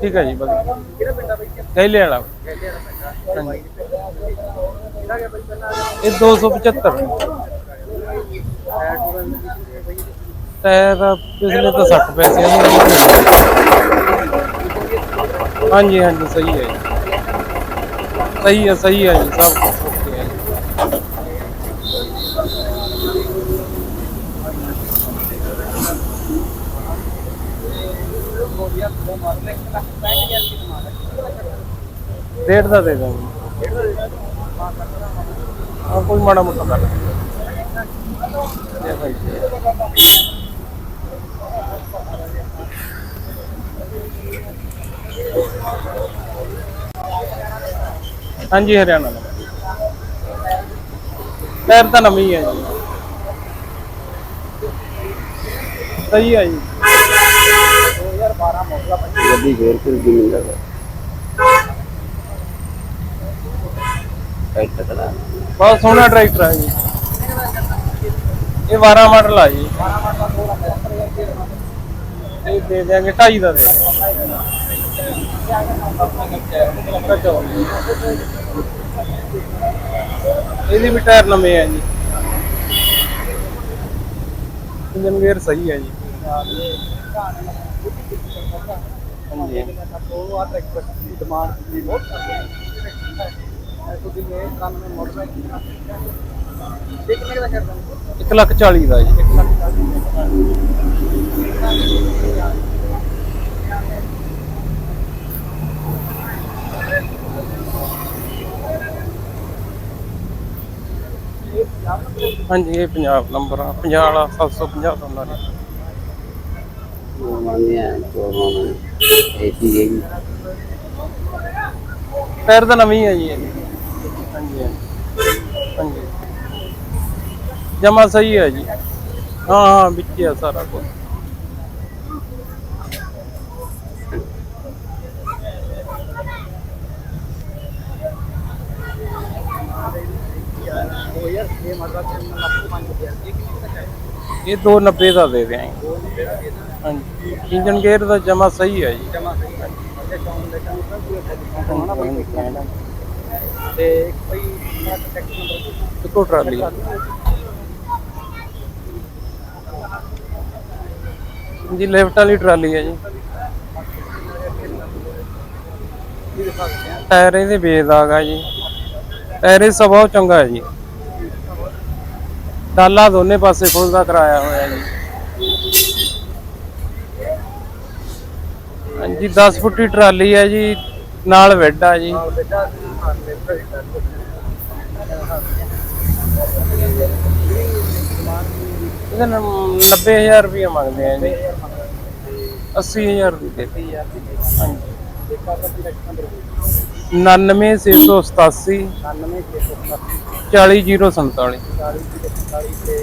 ਠੀਕ ਹੈ ਜੀ ਵਧੀਆ ਕਿਹੜਾ ਪਿੰਡ ਆ ਬਈ ਥੈਲੇ ਵਾਲਾ। ਕਹਿੰਦੇ ਆ ਪਿੰਡ ਆ ਕਿਹੜਾ ਗਿਆ ਬਈ ਪਹਿਲਾਂ ਇਹ 275 ਟਾਇਰ ਪਿਛਲੇ ਤਾਂ 60 ਪੈਸੇ ਆ ਹਾਂਜੀ ਹਾਂਜੀ, ਸਹੀ ਹੈ ਜੀ। ਸਹੀ ਹੈ ਸਹੀ ਹੈ ਜੀ, ਸਭ ਡੇਢ ਦਾ ਦੇ ਦਾਂਗੇ ਹਾਂ ਕੋਈ ਮਾੜਾ ਮੋਟਾ ਕਰ। ਹਾਂਜੀ, ਹਰਿਆਣਾ ਦਾ। ਟਾਇਰ ਤਾਂ ਨਵੀਂ ਹੈ ਜੀ। ਸਹੀ ਹੈ ਜੀ 2012 ਮੋਡਲ ਆ ਬਈ ਗੱਡੀ ਫੇਰ ਮਿਲ ਬਹੁਤ ਸੋਹਣਾ ਟਰੈਕਟਰ ਹੈ ਜੀ ਇਹ 12 ਮਾਡਲ ਆ ਜੀ। 12 ਮਾਡਲ 2 ਲੱਖ 70000 ਦੀ ਇਹ ਦੇ ਦਿਆਂਗੇ 2.5 ਦਾ ਦੇ ਇਹਦੀ ਵੀ ਟਾਇਰ ਨਵੇਂ ਆ ਜੀ। ਇੰਜਨ ਗੇਅਰ ਸਹੀ ਹੈ ਜੀ। ਹਾਂਜੀ। ਉਹ ਆ ਡਿਮਾਂਡ ਦੀ ਬਹੁਤ ਤੁਸੀਂ ਮੋਡਲ ਹੈ? ਕਿੰਨੇ ਦਾ ਕਰਦਾ 1 ਲੱਖ 40 ਦਾ ਜੀ। 1 ਲੱਖ 40 ਹਾਂਜੀ ਇਹ ਪੰਜਾਬ ਨੰਬਰ ਆ। 50 ਵਾਲਾ 750 ਦਾ ਹੁੰਦਾ ਨੇ ਉਹ ਮੰਨਦੇ ਆ ਤੋਂ ਮੰਨ ਏਸੀ ਹੈਗੀ ਟਾਇਰ ਤਾਂ ਨਵੀਂ ਹੈ ਜੀ ਇਹ। ਹਾਂਜੀ ਹਾਂਜੀ। ਹਾਂਜੀ। ਜਮਾ ਸਹੀ ਹੈ ਜੀ। ਹਾਂ ਹਾਂ, ਵਿੱਚ ਹੀ ਆ ਸਾਰਾ ਕੁਝ ਉਹ ਯਾਰ ਇਹ ਮਾਡਲ 3 ਲੱਖ 5000 ਇਹ ਕਿੰਨੇ ਦਾ ਚਾਹੀਦਾ ਇਹ 290 ਦਾ ਦੇ ਦਿਆਂਗੇ ਹਾਂਜੀ। ਇੰਜਨ ਗੇਅਰ ਦਾ ਜਮਾ ਸਹੀ ਹੈ ਜੀ। ਜਮਾ ਸਹੀ ਹੈ ਤੇ ਕੌਣ ਲੈ ਕੇ ਸਭ ਕੁਝ ਹੋਣਾ ਬਈ ਤੇ ਇੱਕ ਬਈ ਮੇਰਾ ਕੰਟੈਕਟ ਨੰਬਰ ਇੱਕੋ ਟਰਾਲੀ। ਜੀ ਲੈਫਟ ਵਾਲੀ ਟਰਾਲੀ ਹੈ ਜੀ। ਟਾਇਰ ਇਹਦੇ ਬੇਦਾਗ ਆ ਜੀ। ਟਾਇਰ ਸਭਾ ਚੰਗਾ ਹੈ ਜੀ। ਟਾਲਾ ਦੋਨੇ ਪਾਸੇ ਖੁੱਲਦਾ ਕਰਾਇਆ ਹੋਇਆ ਜੀ। ਹਾਂਜੀ 10 ਫੁੱਟੀ ਟਰਾਲੀ ਹੈ ਜੀ, ਨਾਲ ਵੈਡਾ ਜੀ। ਆਹ ਬੇਟਾ ਹਾਂ ਇਹਦਾ 90000 ਰੁਪਏ ਮੰਗਦੇ ਆ ਜੀ। 80000 ਦੀ ਦੇਤੀ ਯਾਰ ਦੀ ਹਾਂਜੀ। ਇੱਕ ਆ ਤਾਂ ਡਾਇਰੈਕਟ ਨੰਬਰ 99687 40047 40 ਤੇ 40 ਤੇ